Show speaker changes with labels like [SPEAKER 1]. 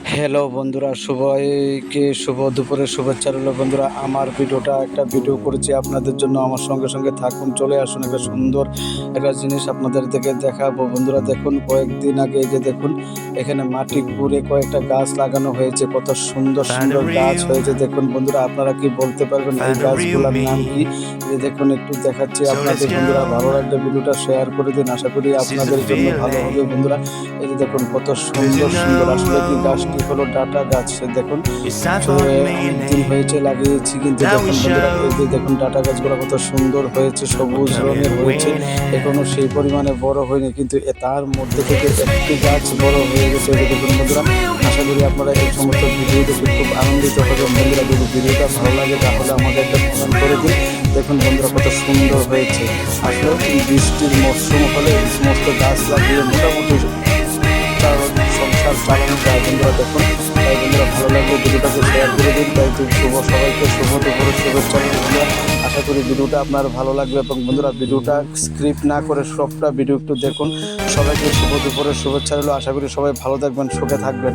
[SPEAKER 1] Hello বন্ধুরা সবাইকে শুভ দুপুরের শুভেচ্ছা রইল। বন্ধুরা আমার ভিডিওটা একটা ভিডিও করেছি আপনাদের জন্য। আমার সঙ্গে সঙ্গে থাকুন চলে আসুন। একটা সুন্দর একটা জিনিস আপনাদের থেকে দেখাবো। বন্ধুরা দেখুন কয়েকদিন আগে যে দেখুন এখানে মাটি ঘুরে কয়েকটা গাছ লাগানো হয়েছে। কত সুন্দর সুন্দর গাছ হয়েছে। দেখুন বন্ধুরা আপনারা কি বলতে পারবেন এই গাছগুলোর নাম কি? যে দেখুন একটু দেখাচ্ছি আপনাদের বন্ধুরা। ভালো লাগলে ভিডিওটা শেয়ার করে দিন। আশা করি আপনাদের জন্য ভালো হবে বন্ধুরা। এই যে দেখুন কত সুন্দর সুন্দর। আসলে কি গাছটি হলো ডাটা গাছ দেখুন।
[SPEAKER 2] Minute.
[SPEAKER 1] হয়েছে লাগিয়েছি কিন্তু দেখুন দেখুন ডাটা গাছগুলো কত সুন্দর হয়েছে সবুজ রঙের হয়েছে। এখনও সেই পরিমাণে বড় হয়নি কিন্তু তার মধ্যে থেকে একটি গাছ বড় হয়ে গেছে দেখুন বন্ধুরা। আশা করি আপনারা এই সমস্ত ভিডিও দেখে খুব আনন্দিত হবেন বন্ধুরা যদি ভিডিওটা ভালো লাগে তাহলে আমাদের একটা কমেন্ট করে দিন। দেখুন বন্ধুরা কত সুন্দর হয়েছে। আসলে এই বৃষ্টির মরশুম হলে এই সমস্ত গাছ লাগিয়ে মোটামুটি সংসার চালানো বন্ধুরা ভালো তাই শুভ সবাইকে শুভ শুভেচ্ছা আশা করি ভিডিওটা আপনার ভালো লাগবে এবং বন্ধুরা, ভিডিওটা স্ক্রিপ্ট না করে সবটা ভিডিও একটু দেখুন। সবাইকে শুভ দুপুরের শুভেচ্ছা রইল। আশা করি সবাই ভালো থাকবেন, সুখে থাকবেন।